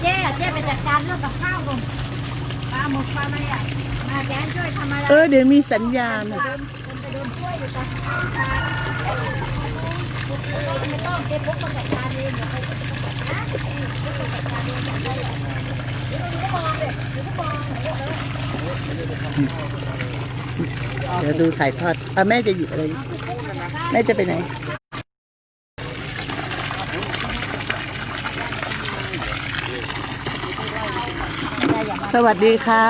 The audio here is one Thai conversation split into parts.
เจ๊เจ๊ไปจัดการเรื่องกับข้าวก่อนปลาหมึกปลาอะไรอะมาแกนช่วยทำอะไรเออเดี๋ยวมีสัญญาณอะไปเดินช่วยอยู่กันไม่ต้องเจ๊พกมาจัดการเองเดี๋ยวไปนะพกมาจัดการเองอย่างไรอะเดี๋ยวดูก็มองเลยดูก็มองเดี๋ยวดูถ่ายทอดอะแม่จะหยิบอะไร แม่จะไปไหน สวัสดีค่ะ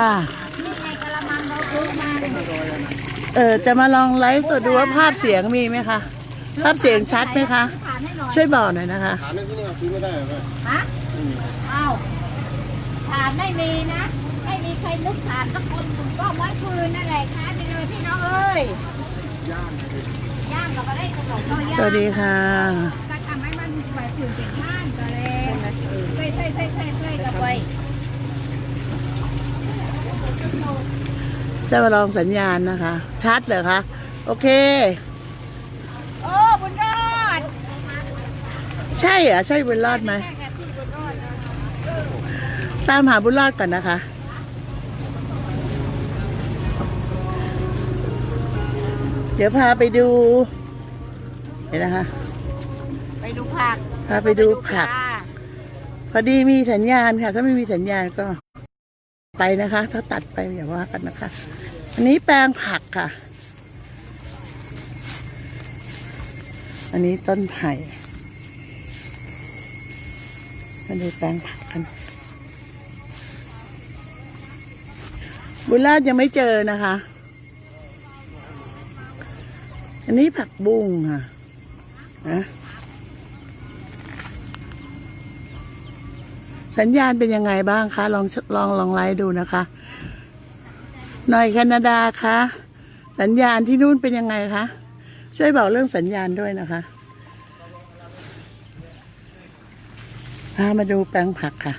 นี่ไงกะละมังเราซื้อมาเนี่ยเออจะมาลองไลฟ์สดดูว่าภาพเสียงมีไหมคะ ภาพเสียงชัดไหมคะผ่านให้หน่อยช่วยบอกหน่อยนะคะฐานในที่นี่ซื้อไม่ได้เหรอแม่ฮะอ้าวฐานไม่มีนะ ไม่มีใครนึกฐานสักคนผมก็ไม้ฟืนนั่นแหละค้าไปเลยพี่น้องเอ้ย ย่างย่างกับอะไรขนมก็ย่างสวัสดีค่ะก็ทำให้มันแบบถึงเป็นข้านก็เลยเฮ้ยเฮ้ยเฮ้ยเฮ้ยเฮ้ยกับไป จะมาลองสัญญาณนะคะ ชัดเหรอคะ โอเค โอ้บุญรอด ใช่เหรอ ใช่บุญรอดไหมแม่กับพี่บุญรอดนะตามหาบุญรอดก่อนนะคะ เดี๋ยวพาไปดูเห็นนะคะ ไปดูผัก พาไปดูผัก พอดีมีสัญญาณค่ะ ถ้าไม่มีสัญญาณก็ ไปนะคะ ถ้าตัดไปอย่าว่ากันนะคะ อันนี้แปลงผักค่ะ อันนี้ต้นไผ่มาดูแปลงผักกัน บุญราชยังไม่เจอนะคะ อันนี้ผักบุ้งค่ะนะ สัญญาณเป็นยังไงบ้างคะ ลองลองลองไลฟ์ดูนะคะ หน่อยแคนาดาคะสัญญาณที่นู่นเป็นยังไงคะ ช่วยบอกเรื่องสัญญาณด้วยนะคะพามาดูแปลงผักค่ะ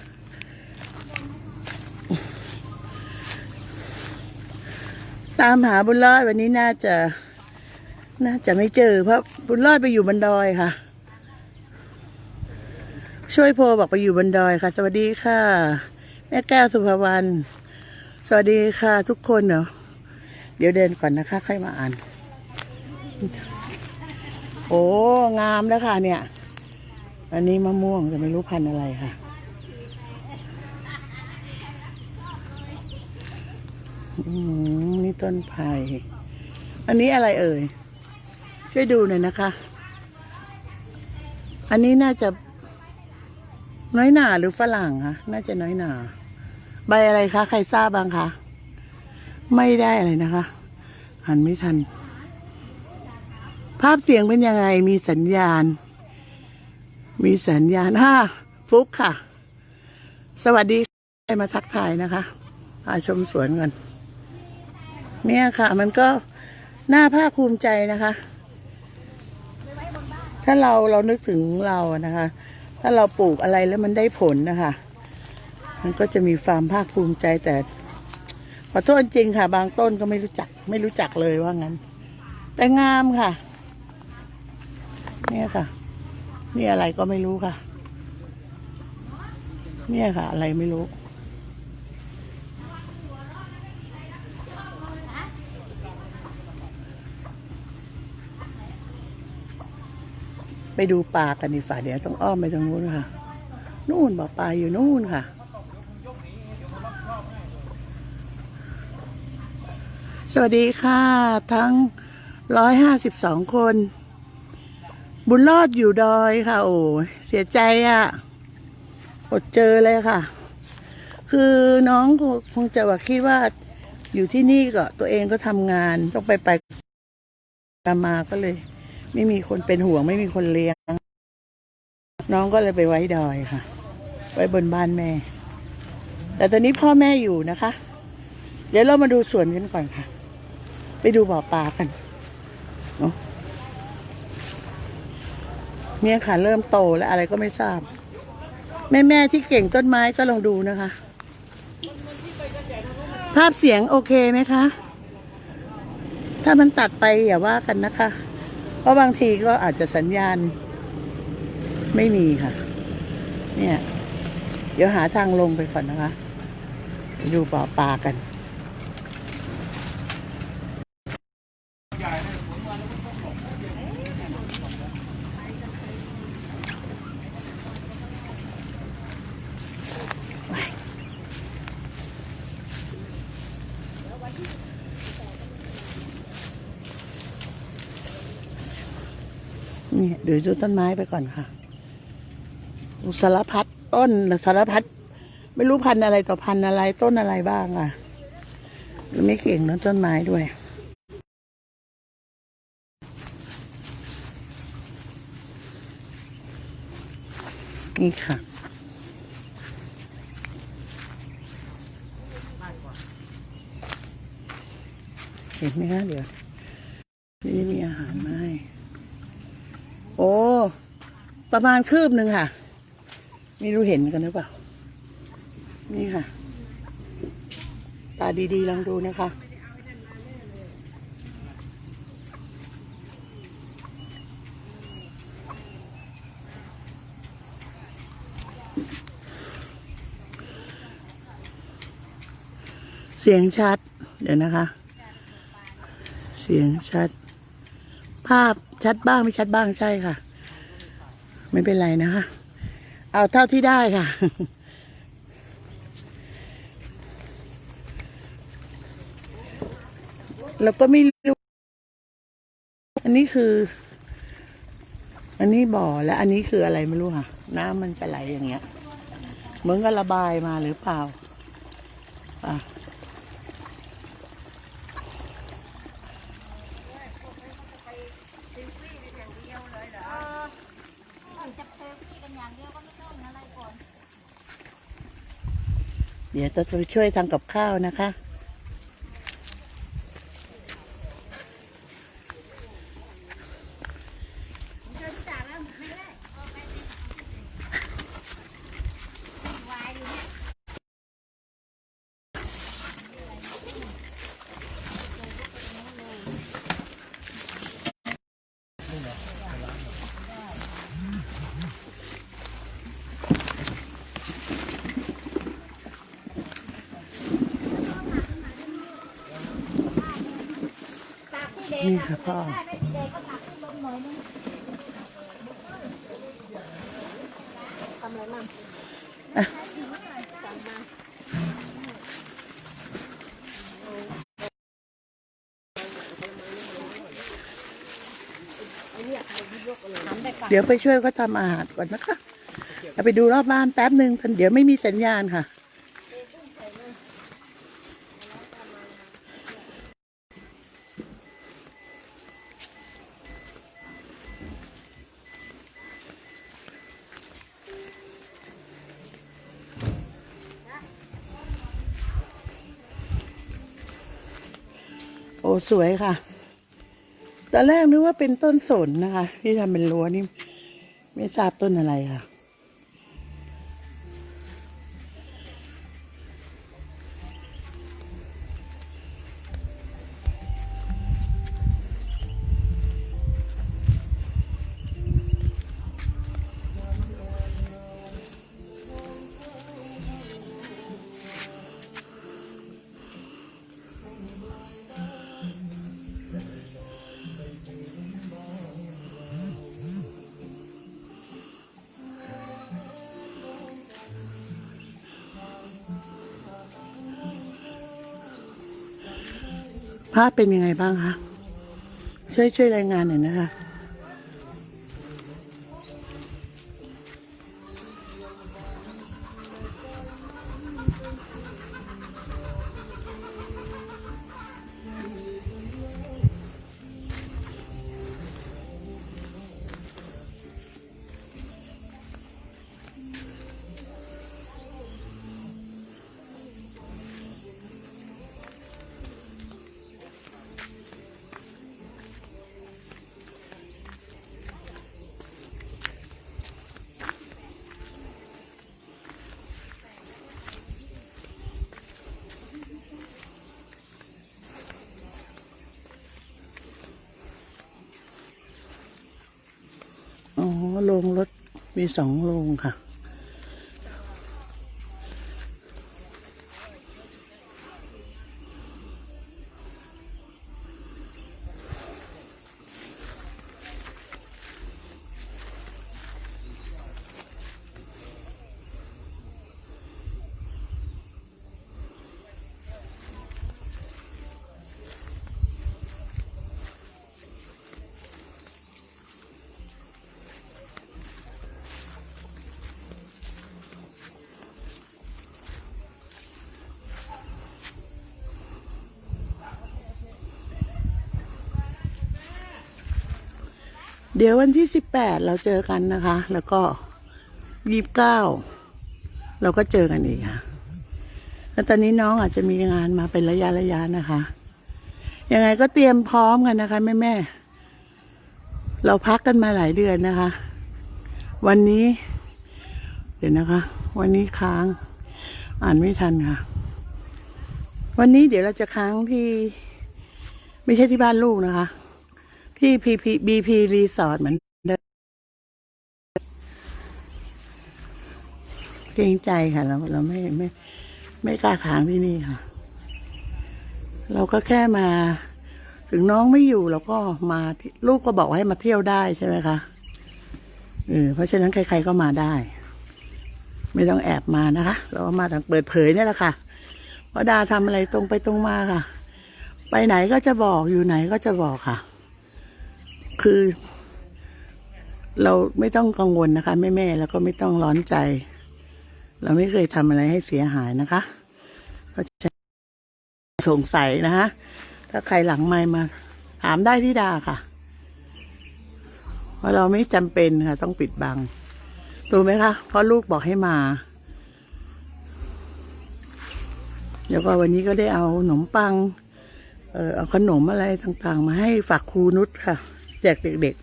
ตามหาบุญรอดวันนี้น่าจะ น่าจะไม่เจอเพราะบุญรอดไปอยู่บนดอยค่ะ ช่วยโพลบอกไปอยู่บนดอยค่ะ สวัสดีค่ะ แม่แก้วสุภวรรณสวัสดีค่ะ ทุกคนเนาะเดี๋ยวเดินก่อนนะคะ ค่อยมาอ่าน โอ้งามแล้วค่ะ เนี่ย อันนี้มะม่วงจะไม่รู้พันธุ์อะไรค่ะ นี่ต้นไผ่อันนี้อะไรเอ่ย ช่วยดูหน่อยนะคะ อันนี้น่าจะ น้อยหนาหรือฝรั่งคะน่าจะน้อยหนาใบอะไรคะใครทราบบ้างคะไม่ได้อะไรนะคะอ่านไม่ทัน ภาพเสียงเป็นยังไงมีสัญญาณ มีสัญญาณฮ่าฟุกค่ะ สวัสดีใครมาทักทายนะคะพาชมสวนกันเนี่ยค่ะ มันก็น่าภาคภูมิใจนะคะ ถ้าเราเรานึกถึงเราอะนะคะ ถ้าเราปลูกอะไรแล้วมันได้ผลนะคะ มันก็จะมีความภาคภูมิใจแต่ขอโทษจริงค่ะ บางต้นก็ไม่รู้จัก ไม่รู้จักเลยว่างั้น แต่งามค่ะ เนี่ยค่ะ นี่อะไรก็ไม่รู้ค่ะ เนี่ยค่ะ อะไรไม่รู้ ไปดูปลากันดีฝ่าเดี๋ยวต้องอ้อมไปตรงนู้นค่ะ นู่นบ่อปลาอยู่นู่นค่ะ สวัสดีค่ะ ทั้งร้อยห้าสิบสองคน บุญรอดอยู่ดอยค่ะ โอ้เสียใจอะ่ะอดเจอเลยค่ะ คือน้องคงจะว่าคิดว่าอยู่ที่นี่ก็ตัวเองก็ทำงานต้องไปไปมาก็เลย ไม่มีคนเป็นห่วงไม่มีคนเลี้ยง น้องก็เลยไปไว้ดอยค่ะ ไว้บนบ้านแม่ แต่ตอนนี้พ่อแม่อยู่นะคะ เดี๋ยวเรามาดูสวนกันก่อนค่ะ ไปดูบ่อปลากันเนาะเนี่ยค่ะ เริ่มโตแล้วอะไรก็ไม่ทราบ แม่แม่ที่เก่งต้นไม้ก็ลองดูนะคะ ภาพเสียงโอเคไหมคะ ถ้ามันตัดไปอย่าว่ากันนะคะ ราะบางทีก็อาจจะสัญญาณไม่มีค่ะ เนี่ย เดี๋ยวหาทางลงไปก่อนนะคะ ดูบ่อปลากัน นี่เดี๋ยวดูต้นไม้ไปก่อนค่ะสารพัดต้นสารพัดไม่รู้พันธุ์อะไรต่อพันธุ์อะไรต้นอะไรบ้างอะไม่เก่งนะต้นไม้ด้วยนี่ค่ะเห็นไหมคะเดี๋ยวนี่มีอาหารมาให้ โอ้ ประมาณคืบหนึ่งค่ะ ไม่รู้เห็นกันหรือเปล่า นี่ค่ะ ตาดีๆลองดูนะคะเสียงชัด เดี๋ยวนะคะ เสียงชัด ภาพชัดบ้างไม่ชัดบ้างใช่ค่ะ ไม่เป็นไรนะคะ เอาเท่าที่ได้ค่ะ แล้วก็ไม่รู้ อันนี้คือ อันนี้บ่อและอันนี้คืออะไรไม่รู้ค่ะ น้ำมันจะไหลอย่างเงี้ย เหมือนกับระบายมาหรือเปล่า อะ จะเซลฟี่กันอย่างเดียวก็ไม่ต้องอะไรก่อน เดี๋ยวจะไปช่วยทำกับข้าวนะคะ เดินจากแล้วไม่ได้เอาไปสิวายอยู่เนี่ย ตากที่เด็ก นี่ค่ะพ่อเดี๋ยวไปช่วยเขาทำอาหารก่อนนะคะ ไปดูรอบบ้านแป๊บหนึ่งเดี๋ยวไม่มีสัญญาณค่ะ สวยค่ะ ตอนแรกนึกว่าเป็นต้นสนนะคะ ที่ทำเป็นรั้วนี่ ไม่ทราบต้นอะไรค่ะ ภาพเป็นยังไงบ้างคะช่วยช่วยรายงานหน่อยนะคะ รงรถมีสองโรงค่ะ เดี๋ยววันที่สิบแปดเราเจอกันนะคะ แล้วก็ยี่สิบเก้าเราก็เจอกันอีกค่ะ แล้วตอนนี้น้องอาจจะมีงานมาเป็นระยะระยะนะคะ ยังไงก็เตรียมพร้อมกันนะคะแม่แม่ เราพักกันมาหลายเดือนนะคะ วันนี้ เดี๋ยวนะคะ วันนี้ค้าง อ่านไม่ทันค่ะ วันนี้เดี๋ยวเราจะค้างที่ ไม่ใช่ที่บ้านลูกนะคะ ที่พีพีบีพีรีสอร์ทเหมือนเดิมเกรงใจค่ะ เราเราไม่ไม่ ไม่กล้าค้างที่นี่ค่ะ เราก็แค่มา ถึงน้องไม่อยู่เราก็มาที่ลูกก็บอกให้มาเที่ยวได้ใช่ไหมคะเออเพราะฉะนั้นใคร ๆก็มาได้ ไม่ต้องแอบมานะคะ เรามาทางเปิดเผยเนี่ยแหละค่ะเพราะดาทำอะไรตรงไปตรงมาค่ะ ไปไหนก็จะบอกอยู่ไหนก็จะบอกค่ะ คือ เราไม่ต้องกังวลนะคะแม่แม่แล้วก็ไม่ต้องร้อนใจ เราไม่เคยทำอะไรให้เสียหายนะคะก็จะสงสัยนะคะถ้าใครหลังไมค์มา ถามได้ที่ดาค่ะเพราะเราไม่จำเป็นค่ะ ต้องปิดบังรู้ไหมคะเพราะลูกบอกให้มาเดี๋ยวก็วันนี้ก็ได้เอาขนมปัง เออเอาขนมอะไรต่างๆ มาให้ฝากครูนุชค่ะ แจกเด็ก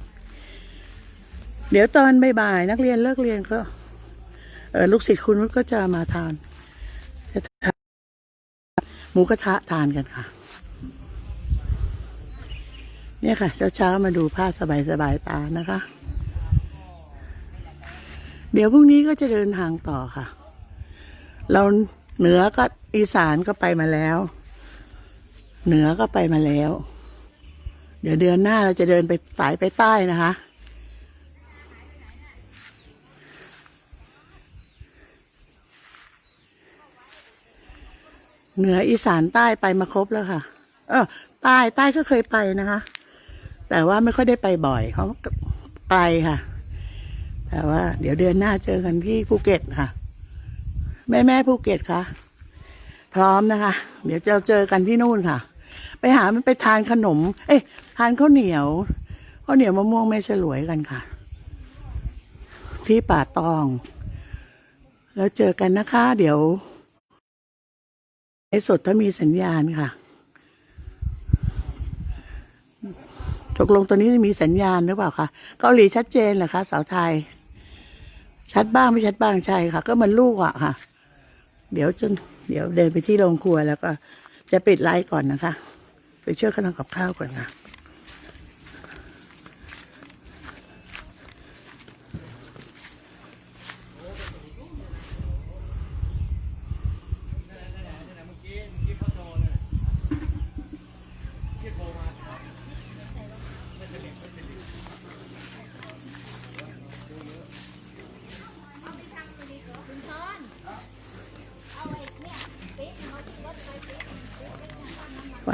ๆ เดี๋ยวตอนบ่ายๆนักเรียนเลิกเรียนก็เออลูกศิษย์คุณก็จะมาทานจะทานหมูกระทะทานกันค่ะ เนี่ยค่ะ เช้าๆมาดูภาพสบายๆตานะคะ เดี๋ยวพรุ่งนี้ก็จะเดินทางต่อค่ะ เราเหนือก็อีสานก็ไปมาแล้ว เหนือก็ไปมาแล้ว เดี๋ยวเดือนหน้าเราจะเดินไปสายไปใต้นะคะ เหนืออีสานใต้ไปมาครบแล้วค่ะ เออใต้ใต้ก็เคยไปนะคะ แต่ว่าไม่ค่อยได้ไปบ่อยเพราะไกลค่ะ แต่ว่า เดี๋ยวเดือนหน้าเจอกันที่ภูเก็ตค่ะ แม่แม่ภูเก็ตค่ะ พร้อมนะคะ เดี๋ยวจะเจอกันที่นู่นค่ะ ไปหามันไปทานขนม เอ้ยทานข้าวเหนียวข้าวเหนียวมะม่วงแม่ฉลวยกันค่ะ ที่ป่าตอง แล้วเจอกันนะคะ เดี๋ยวไอ้สดถ้ามีสัญญาณค่ะตกลงตัวนี้มีสัญญาณหรือเปล่าคะเกาหลีชัดเจนเหรอคะ สาวไทย ชัดบ้างไม่ชัดบ้างใช่ค่ะ ก็มันลูกอะค่ะ เดี๋ยวจน เดี๋ยวเดินไปที่โรงครัวแล้วก็จะปิดไลฟ์ก่อนนะคะ ไปช่วยกันทำกับข้าวก่อนนะ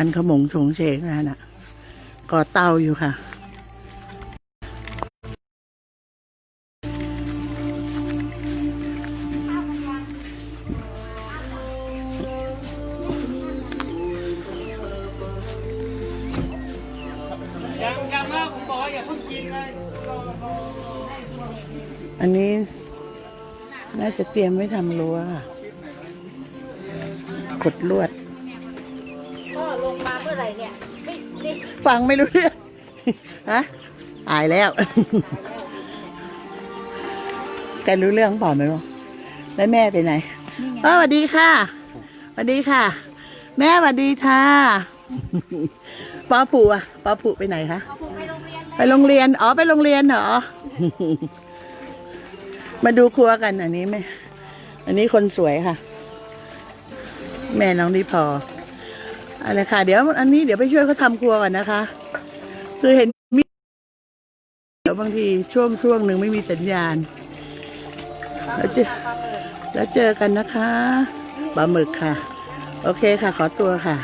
วันขมงโฉงเฉงนั่นน่ะก่อเตาอยู่ค่ะ ยังยังมากผมบอกว่าอย่าเพิ่งกินเลยอันนี้น่าจะเตรียมไว้ทำรั้วค่ะกดลวด งมาเมื่อไหร่เนี่ยนี่นี่ฟังไม่รู้เรื่อง ฮะตายแล้ว แกรู้เรื่องเปล่าไหมวะแล้วแม่ไปไหนอ๋อสวัสดีค่ะสวัสดีค่ะ แม่สวัสดีค่ะป้าผูอะป้าผูไปไหนคะ เอาผมไปโรงเรียนเลยไปโรงเรียน อ๋อ ไปโรงเรียนเหรอ มาดูครัวกันอันนี้แม่ อันนี้คนสวยค่ะ แม่น้องดีพอ อะไรค่ะ เดี๋ยวอันนี้เดี๋ยวไปช่วยเขาทำครัวก่อนนะคะ คือเห็นมีเดี๋ยวบางทีช่วงช่วงหนึ่งไม่มีสัญญาณ แล้วเจอแล้วเจอกันนะคะปลาหมึกค่ะ โอเคค่ะ ขอตัวค่ะ